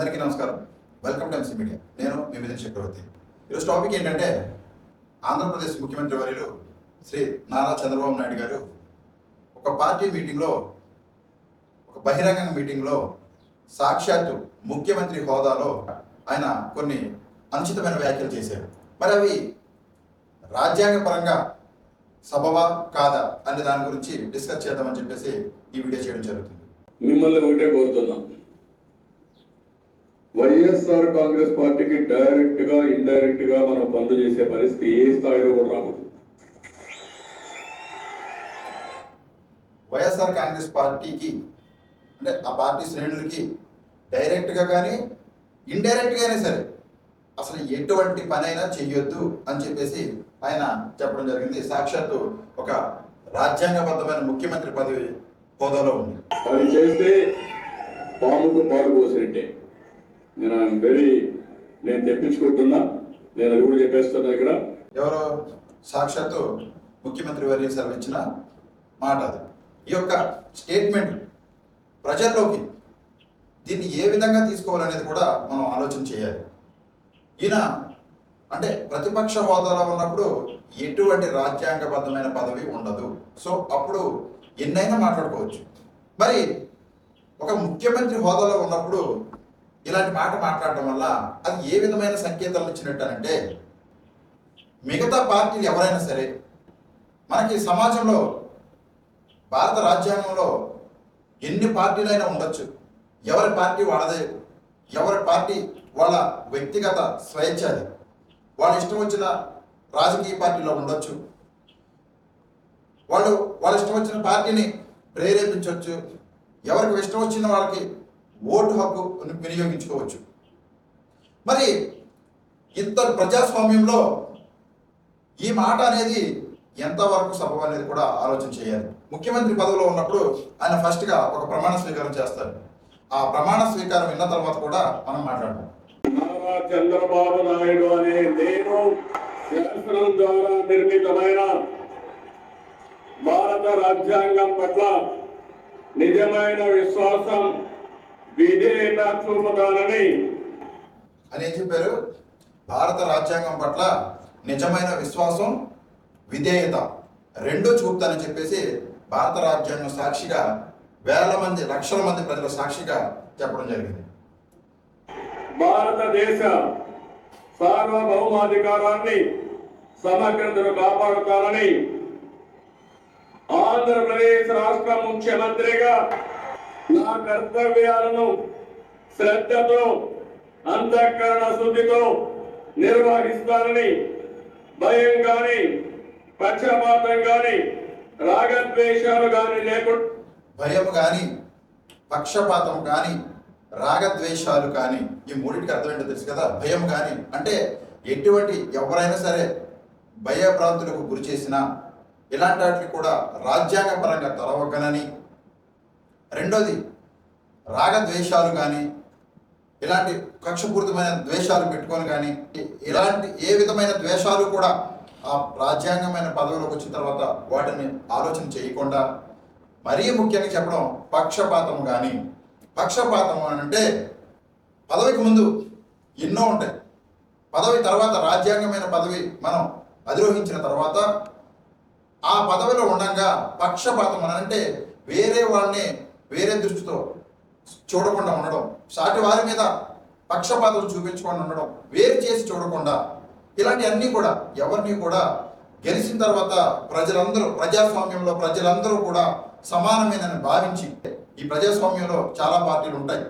అందరికీ నమస్కారం. Welcome to MC media నేను మీ మిథున్ చక్రవర్తి. ఈరోజు టాపిక్ ఏంటంటే ఆంధ్రప్రదేశ్ ముఖ్యమంత్రి వర్యులు శ్రీ నారా చంద్రబాబు నాయుడు గారు ఒక పార్టీ మీటింగ్లో ఒక బహిరంగ మీటింగ్లో సాక్షాత్తు ముఖ్యమంత్రి హోదాలో ఆయన కొన్ని అనుచితమైన వ్యాఖ్యలు చేశారు. మరి అవి రాజ్యాంగపరంగా సభవా కాదా అనే దాని గురించి డిస్కస్ చేద్దామని చెప్పేసి ఈ వీడియో చేయడం జరుగుతుంది. మిమ్మల్ని ఒకటే కోరుతున్నాం. వైఎస్ఆర్ కాంగ్రెస్ పార్టీకి డైరెక్ట్గా ఇండైరెక్ట్గా మనం పనులు చేసే పరిస్థితి ఏ స్థాయిలో కూడా రాకూడదు. వైఎస్ఆర్ కాంగ్రెస్ పార్టీకి అంటే ఆ పార్టీ శ్రేణులకి డైరెక్ట్గా కానీ ఇండైరెక్ట్గా అయినా సరే అసలు ఎటువంటి పనైనా చెయ్యొద్దు అని చెప్పేసి ఆయన చెప్పడం జరిగింది. సాక్షాత్తు ఒక రాజ్యాంగబద్ధమైన ముఖ్యమంత్రి పదవి హోదాలో ఉంది. అది చేస్తే పాముకు పాలు పోసినట్టే. నేను వెరీ నేను తెప్పించుకుంటున్నా. నేను అది కూడా చెప్పేస్తున్నా ఇక్కడ. ఎవరో సాక్షాత్తు ముఖ్యమంత్రి వర్య సెలవిచ్చిన మాట అది. ఈ యొక్క స్టేట్మెంట్ ప్రజల్లోకి దీన్ని ఏ విధంగా తీసుకోవాలనేది కూడా మనం ఆలోచన చేయాలి. ఈయన అంటే ప్రతిపక్ష హోదాలో ఉన్నప్పుడు ఎటువంటి రాజ్యాంగబద్ధమైన పదవి ఉండదు. సో అప్పుడు ఎన్నైనా మాట్లాడుకోవచ్చు. మరి ఒక ముఖ్యమంత్రి హోదాలో ఉన్నప్పుడు ఇలాంటి మాట మాట్లాడటం వల్ల అది ఏ విధమైన సంకేతాలు ఇచ్చినట్టనంటే మిగతా పార్టీలు ఎవరైనా సరే మనకి సమాజంలో భారత రాజ్యాంగంలో ఎన్ని పార్టీలైనా ఉండొచ్చు. ఎవరి పార్టీ వాళ్ళదే ఎవరి పార్టీ వాళ్ళ వ్యక్తిగత స్వేచ్ఛ అది. వాళ్ళ ఇష్టం వచ్చిన రాజకీయ పార్టీలో ఉండొచ్చు. వాళ్ళు వాళ్ళ ఇష్టం వచ్చిన పార్టీని ప్రేరేపించవచ్చు ఎవరికి ఇష్టం వచ్చిన వాళ్ళకి ఓటు హక్కు వినియోగించుకోవచ్చు. మరి ఇంత ప్రజాస్వామ్యంలో ఈ మాట అనేది ఎంతవరకు సబబు అనేది కూడా ఆలోచన చేయాలి. ముఖ్యమంత్రి పదవిలో ఉన్నప్పుడు ఆయన ఫస్ట్గా ఒక ప్రమాణ స్వీకారం చేస్తారు. ఆ ప్రమాణ స్వీకారం విన్న తర్వాత కూడా మనం మాట్లాడతాం. చంద్రబాబు నాయుడు అనే నేను శాసనం ద్వారా నిర్మితమైన భారత రాజ్యాంగం పట్ల నిజమైన విశ్వాసం అని ఏం చెప్పారు? భారత రాజ్యాంగం పట్ల నిజమైన విశ్వాసం విధేయత రెండూ చూపుతానని చెప్పేసి భారత రాజ్యాంగం సాక్షిగా వేల మంది లక్షల మంది ప్రజల సాక్షిగా చెప్పడం జరిగింది. భారతదేశ సార్వభౌమాధికారాన్ని సమగ్రతను కాపాడుతానని ఆంధ్రప్రదేశ్ రాష్ట్ర ముఖ్యమంత్రిగా నా కర్తవ్యాలను శ్రద్ధతో అంతఃకరణ శుద్ధితో నిర్వహిస్తానని భయం గాని పక్షపాతం గాని రాగద్వేషాలు గాని లేకుండా భయం కానీ పక్షపాతం కానీ రాగద్వేషాలు కానీ ఈ మూడింటికి అర్థం ఏంటో తెలుసు కదా? భయం కానీ అంటే ఎటువంటి ఎవరైనా సరే భయభ్రాంతులకు గురి చేసినా ఇలాంటి వాటికి కూడా రాజ్యాంగపరంగా తలవగ్గనని రెండోది రాగద్వేషాలు కానీ ఇలాంటి కక్షపూరితమైన ద్వేషాలు పెట్టుకొని కానీ ఇలాంటి ఏ విధమైన ద్వేషాలు కూడా ఆ రాజ్యాంగమైన పదవిలోకి వచ్చిన తర్వాత వాటిని ఆలోచన చేయకుండా మరీ ముఖ్యంగా చెప్పడం పక్షపాతం కానీ. పక్షపాతం అని అంటే పదవికి ముందు ఎన్నో ఉంటాయి. పదవి తర్వాత రాజ్యాంగమైన పదవి మనం అధిరోహించిన తర్వాత ఆ పదవిలో ఉండగా పక్షపాతం అని అంటే వేరే వాళ్ళని వేరే దృష్టితో చూడకుండా ఉండడం సాటి వారి మీద పక్షపాతం చూపించకుండా ఉండడం వేరు చేసి చూడకుండా ఇలాంటివన్నీ కూడా ఎవరిని కూడా గెలిచిన తర్వాత ప్రజలందరూ ప్రజాస్వామ్యంలో ప్రజలందరూ కూడా సమానమేనని భావించి ఈ ప్రజాస్వామ్యంలో చాలా పార్టీలు ఉంటాయి.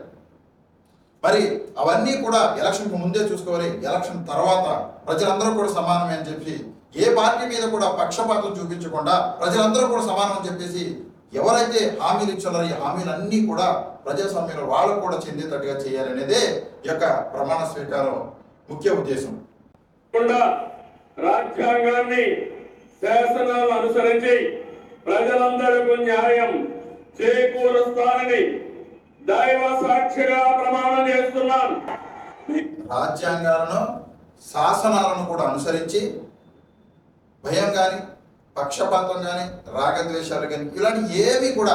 మరి అవన్నీ కూడా ఎలక్షన్కు ముందే చూసుకోవాలి. ఎలక్షన్ తర్వాత ప్రజలందరూ కూడా సమానమే అని చెప్పి ఏ పార్టీ మీద కూడా పక్షపాతం చూపించకుండా ప్రజలందరూ కూడా సమానం అని చెప్పేసి ఎవరైతే హామీలు ఇచ్చారో ఈ హామీలన్నీ కూడా ప్రజాస్వామ్యంలో వాళ్ళకు కూడా చెందేటట్టుగా చేయాలనేదే ఈ యొక్క ప్రమాణ స్వీకారం ముఖ్య ఉద్దేశం. రాజ్యాంగాన్ని శాసనాలు అనుసరించి ప్రజలందరికీ న్యాయం చేకూరుస్తానని దైవ సాక్షిగా ప్రమాణం చేస్తున్నాను. రాజ్యాంగాలను శాసనాలను కూడా అనుసరించి భయం కానీ పక్షపాతం కానీ రాగద్వేషాలు కానీ ఇలాంటి ఏవి కూడా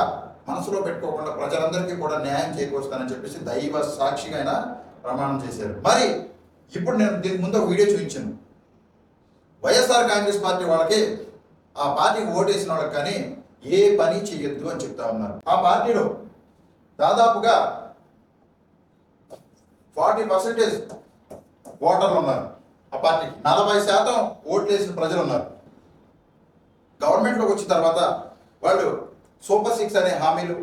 మనసులో పెట్టుకోకుండా ప్రజలందరికీ కూడా న్యాయం చేకూరుస్తానని చెప్పేసి దైవ సాక్షిగా ఆయన ప్రమాణం చేశారు. మరి ఇప్పుడు నేను దీనికి ముందు ఒక వీడియో చూపించాను. వైఎస్ఆర్ కాంగ్రెస్ పార్టీ వాళ్ళకి ఆ పార్టీకి ఓటేసిన వాళ్ళకి కానీ ఏ పని చేయొద్దు అని చెప్తా ఉన్నారు. ఆ పార్టీలో దాదాపుగా ఫార్టీ పర్సెంటేజ్ ఓటర్లు ఉన్నారు. ఆ పార్టీకి నలభై శాతం ఓట్లు వేసిన ప్రజలు ఉన్నారు. గవర్నమెంట్లోకి వచ్చిన తర్వాత వాళ్ళు సూపర్ సిక్స్ అనే హామీలు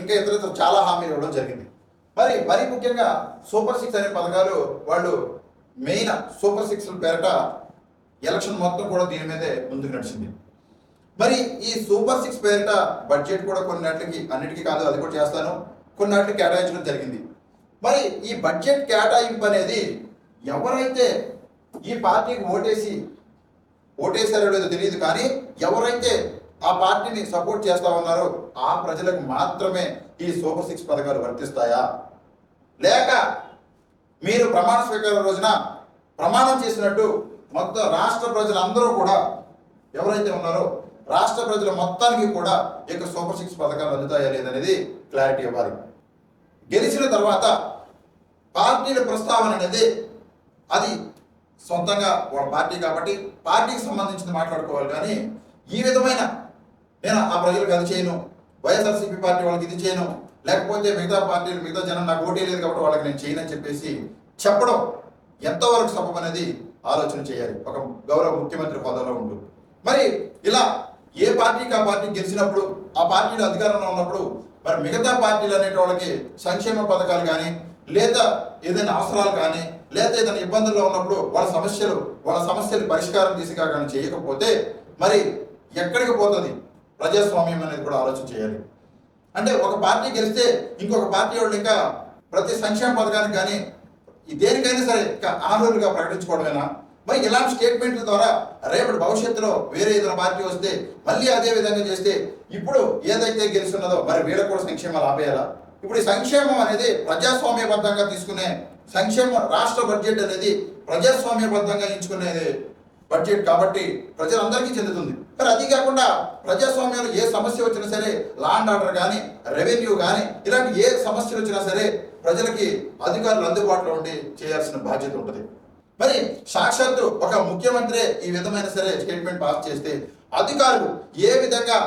ఇంకా ఇతరులతో చాలా హామీలు ఇవ్వడం జరిగింది. మరి మరీ ముఖ్యంగా సూపర్ సిక్స్ అనే పథకాలు వాళ్ళు మెయిన్ సూపర్ సిక్స్ పేరట ఎలక్షన్ మొత్తం కూడా దీని మీదే ముందుకు నడిచింది. మరి ఈ సూపర్ సిక్స్ పేరిట బడ్జెట్ కూడా కొన్నిటికి అన్నిటికీ కాదు అది కూడా చేస్తాను. కొన్నిటికి కేటాయించడం జరిగింది. మరి ఈ బడ్జెట్ కేటాయింపు అనేది ఎవరైతే ఈ పార్టీకి ఓటేసి ఓటేశారో లేదో తెలియదు కానీ ఎవరైతే ఆ పార్టీని సపోర్ట్ చేస్తా ఉన్నారో ఆ ప్రజలకు మాత్రమే ఈ సూపర్ సిక్స్ పథకాలు వర్తిస్తాయా? లేక మీరు ప్రమాణ స్వీకారం రోజున ప్రమాణం చేసినట్టు మొత్తం రాష్ట్ర ప్రజలందరూ కూడా ఎవరైతే ఉన్నారో రాష్ట్ర ప్రజల మొత్తానికి కూడా ఇక సూపర్ సిక్స్ పథకాలు అందుతాయా లేదనేది క్లారిటీ ఇవ్వాలి. గెలిచిన తర్వాత పార్టీల ప్రస్తావన అనేది అది సొంతంగా వాళ్ళ పార్టీ కాబట్టి పార్టీకి సంబంధించింది మాట్లాడుకోవాలి కానీ ఈ విధమైన నేను ఆ ప్రజలకు అది చేయను. వైఎస్ఆర్సీపీ పార్టీ వాళ్ళకి ఇది చేయను. లేకపోతే మిగతా పార్టీలు మిగతా జనం నాకు ఓటే లేదు కాబట్టి వాళ్ళకి నేను చేయనని చెప్పేసి చెప్పడం ఎంతవరకు సబబు అనేది ఆలోచన చేయాలి. ఒక గౌరవ ముఖ్యమంత్రి హోదాలో ఉండు. మరి ఇలా ఏ పార్టీకి ఆ పార్టీ గెలిచినప్పుడు ఆ పార్టీలు అధికారంలో ఉన్నప్పుడు మరి మిగతా పార్టీలు అనేటి వాళ్ళకి సంక్షేమ పథకాలు కానీ లేదా ఏదైనా అవసరాలు కానీ లేదా ఏదైనా ఇబ్బందుల్లో ఉన్నప్పుడు వాళ్ళ సమస్యలు వాళ్ళ సమస్యలు పరిష్కారం దిశగా కానీ చేయకపోతే మరి ఎక్కడికి పోతుంది? ప్రజాస్వామ్యం అనేది కూడా ఆలోచన చేయాలి. అంటే ఒక పార్టీ గెలిస్తే ఇంకొక పార్టీ వాళ్ళు ఇంకా ప్రతి సంక్షేమ పథకానికి కానీ దేనికైనా సరే ఇంకా అనర్హులుగా ప్రకటించుకోవడమేనా? మరి ఇలాంటి స్టేట్మెంట్ల ద్వారా రేపటి భవిష్యత్తులో వేరే ఏదైనా పార్టీ వస్తే మళ్ళీ అదే విధంగా చేస్తే ఇప్పుడు ఏదైతే గెలుస్తున్నదో మరి వీళ్ళకు కూడా సంక్షేమాలు ఆపేయాలా? ఇప్పుడు ఈ సంక్షేమం అనేది ప్రజాస్వామ్యబద్ధంగా తీసుకునే సంక్షేమ రాష్ట్ర బడ్జెట్ అనేది ప్రజాస్వామ్యబద్ధంగా ఎంచుకునేది బడ్జెట్ కాబట్టి ప్రజలందరికీ చెందుతుంది. మరి అది కాకుండా ప్రజాస్వామ్యంలో ఏ సమస్య వచ్చినా సరే లా అండ్ ఆర్డర్ కానీ రెవెన్యూ కానీ ఇలాంటి ఏ సమస్యలు వచ్చినా సరే ప్రజలకి అధికారులు అందుబాటులో ఉండి చేయాల్సిన బాధ్యత ఉంటుంది. మరి సాక్షాత్తు ఒక ముఖ్యమంత్రి ఈ విధమైన సరే స్టేట్మెంట్ పాస్ చేస్తే అధికారులు ఏ విధంగా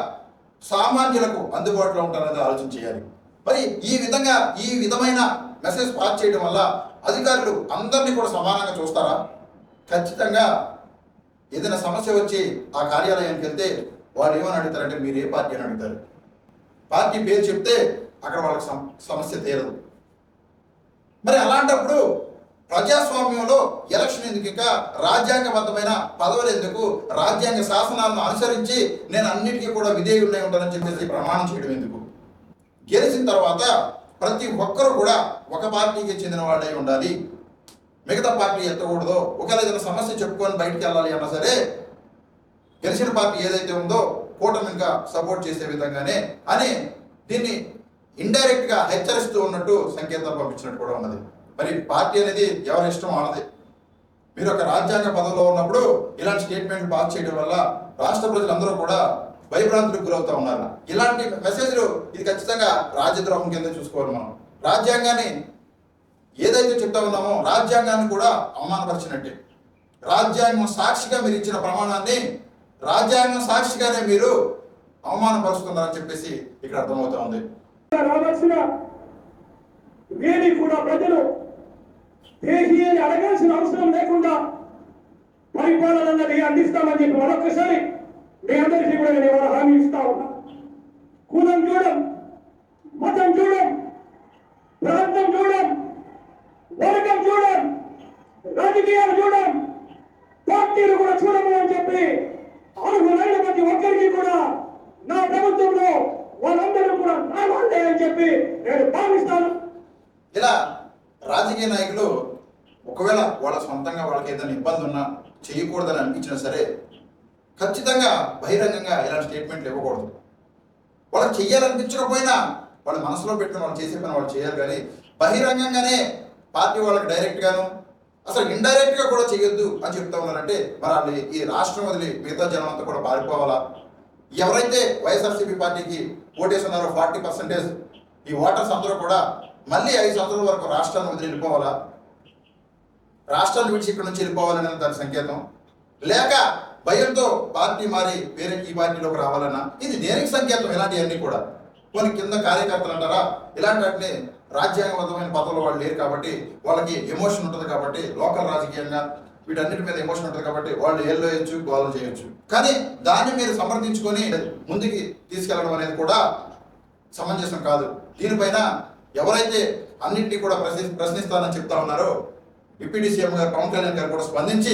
సామాన్యులకు అందుబాటులో ఉంటారనేది ఆలోచన చేయాలి. మరి ఈ విధంగా ఈ విధమైన మెసేజ్ పాస్ చేయడం వల్ల అధికారులు అందరినీ కూడా సమానంగా చూస్తారా? ఖచ్చితంగా ఏదైనా సమస్య వచ్చి ఆ కార్యాలయానికి వెళ్తే వాళ్ళు ఏమని అడుగుతారంటే మీరు ఏ పార్టీ అని అడుగుతారు? పార్టీ పేరు చెప్తే అక్కడ వాళ్ళకి సమస్య తీరదు. మరి అలాంటప్పుడు ప్రజాస్వామ్యంలో ఎలక్షన్ ఎందుకు ఇంకా రాజ్యాంగబద్ధమైన పదవులు ఎందుకు రాజ్యాంగ శాసనాలను అనుసరించి నేను అన్నిటికీ కూడా విధేయుడై ఉంటానని చెప్పేసి ప్రమాణం చేయడం ఎందుకు? గెలిచిన తర్వాత ప్రతి ఒక్కరూ కూడా ఒక పార్టీకి చెందిన వాళ్ళై ఉండాలి. మిగతా పార్టీ ఎత్తకూడదు. ఒకవేళ ఏదైనా సమస్య చెప్పుకొని బయటికి వెళ్ళాలి అన్నా సరే గెలిచిన పార్టీ ఏదైతే ఉందో కూటమిగా ఇంకా సపోర్ట్ చేసే విధంగానే అని దీన్ని ఇండైరెక్ట్గా హెచ్చరిస్తూ ఉన్నట్టు సంకేతాలు పంపించినట్టు కూడా ఉన్నది. మరి పార్టీ అనేది ఎవరి ఇష్టం అన్నది మీరు ఒక రాజ్యాంగ పదవిలో ఉన్నప్పుడు ఇలాంటి స్టేట్మెంట్ పాస్ చేయడం వల్ల రాష్ట్ర ప్రజలందరూ కూడా భయభ్రాంతులకు గురవుతూ ఉన్నారు. ఇలాంటి మెసేజ్లు ఇది ఖచ్చితంగా రాజద్రోహం కింద చూసుకోవాలి మనం. రాజ్యాంగాన్ని ఏదైతే చెప్తా ఉన్నామో రాజ్యాంగాన్ని కూడా అవమానపరిచినట్టే. రాజ్యాంగం సాక్షిగా మీరు ఇచ్చిన ప్రమాణాన్ని రాజ్యాంగం సాక్షిగానే మీరు అవమానపరుస్తున్నారని చెప్పేసి ఇక్కడ అర్థమవుతా ఉంది. వీరి కూడా ప్రజలు అని అడగాల్సిన అవసరం లేకుండా పరిపాలన అందిస్తామని చెప్పి మరొకసారి మీ అందరికీ కూడా నేను ఇవాళ హామీ ఇస్తా ఉన్నా. కులం చూడం మతం చూడం ప్రాంతం చూడం వర్గం చూడం రాజకీయాలు చూడం పార్టీలు కూడా చూడము అని చెప్పి అర్హులైన ప్రతి ఒక్కరికి కూడా నా ప్రభుత్వంలో వాళ్ళందరూ కూడా నా వాళ్ళే అని చెప్పి నేను భావిస్తాను. ఇలా రాజకీయ నాయకులు ఒకవేళ వాళ్ళ సొంతంగా వాళ్ళకి ఏదైనా ఇబ్బంది ఉన్నా చేయకూడదని అనిపించినా సరే ఖచ్చితంగా బహిరంగంగా ఇలాంటి స్టేట్మెంట్లు ఇవ్వకూడదు. వాళ్ళకి చెయ్యాలనిపించకపోయినా వాళ్ళ మనసులో పెట్టిన వాళ్ళు చేసే పని వాళ్ళు చేయాలి కానీ బహిరంగంగానే పార్టీ వాళ్ళకి డైరెక్ట్గాను అసలు ఇండైరెక్ట్గా కూడా చేయొద్దు అని చెప్తా ఉన్నారంటే మరి ఈ రాష్ట్రం వదిలి మిగతా జనం అంతా కూడా పారిపోవాలా? ఎవరైతే వైఎస్ఆర్సీపీ పార్టీకి ఓటేస్తున్నారో ఫార్టీ పర్సెంటేజ్ ఈ ఓటర్స్ అందరూ కూడా మళ్ళీ ఐదు సంవత్సరాల వరకు రాష్ట్రాన్ని వదిలి వెళ్ళిపోవాలా? రాష్ట్రాన్ని విడిచి ఇక్కడ నుంచి వెళ్ళిపోవాలనే దాని సంకేతం. లేక భయంతో పార్టీ మారి వేరే ఈ పార్టీలోకి రావాలన్నా ఇది దేనికి సంకేతం? ఇలాంటివన్నీ కూడా. కొన్ని కింద కార్యకర్తలు అంటారా ఇలాంటి వాటిని రాజ్యాంగబద్ధమైన పదవులు వాళ్ళు లేరు కాబట్టి వాళ్ళకి ఎమోషన్ ఉంటుంది కాబట్టి లోకల్ రాజకీయంగా వీటన్నిటి మీద ఎమోషన్ ఉంటుంది కాబట్టి వాళ్ళు ఏళ్ళు వేయచ్చు గోలు చేయొచ్చు. కానీ దాన్ని మీరు సమర్థించుకొని ముందుకి తీసుకెళ్ళడం అనేది కూడా సమంజసం కాదు. దీనిపైన ఎవరైతే అన్నింటినీ కూడా ప్రశ్ని ప్రశ్నిస్తానని చెప్తా ఉన్నారో డిప్యూటీ సీఎం గారు పవన్ కళ్యాణ్ గారు కూడా స్పందించి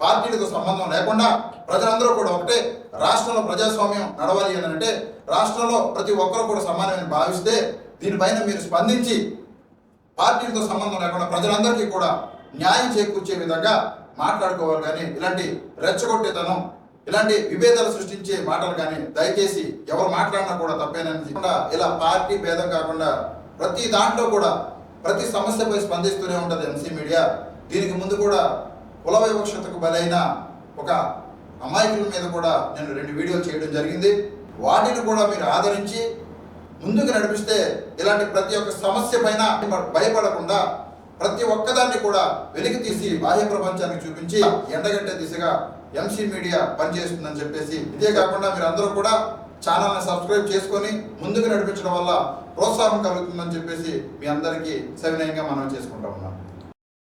పార్టీలతో సంబంధం లేకుండా ప్రజలందరూ కూడా ఒకటే రాష్ట్రంలో ప్రజాస్వామ్యం నడవాలి అని అంటే రాష్ట్రంలో ప్రతి ఒక్కరూ కూడా సమానమని భావిస్తే దీనిపైన మీరు స్పందించి పార్టీలతో సంబంధం లేకుండా ప్రజలందరికీ కూడా న్యాయం చేకూర్చే విధంగా మాట్లాడుకోవాలి కానీ ఇలాంటి రెచ్చగొట్టేతనం ఇలాంటి విభేదాలు సృష్టించే మాటలు కానీ దయచేసి ఎవరు మాట్లాడినా కూడా తప్పేనని ఇలా పార్టీ భేదం కాకుండా ప్రతి దాంట్లో కూడా ప్రతి సమస్యపై స్పందిస్తూనే ఉంటుంది ఎంసీ మీడియా దీనికి ముందు కూడా కుల వివక్షతకు బలైన ఒక అమాయకుల మీద కూడా నేను రెండు వీడియోలు చేయడం జరిగింది. వాటిని కూడా మీరు ఆదరించి ముందుకు నడిపిస్తే ఇలాంటి ప్రతి ఒక్క సమస్య పైన భయపడకుండా ప్రతి ఒక్కదాన్ని కూడా వెలికి తీసి బాహ్య ప్రపంచానికి చూపించి ఎండగట్టే దిశగా ఎంసీ మీడియా పనిచేస్తుందని చెప్పేసి ఇదే కాకుండా మీరు అందరూ కూడా ఛానల్ని సబ్స్క్రైబ్ చేసుకొని ముందుకు నడిపించడం వల్ల ప్రోత్సాహం కలుగుతుందని చెప్పేసి మీ అందరికీ సవినయంగా మనం చేసుకుంటా ఉన్నాం.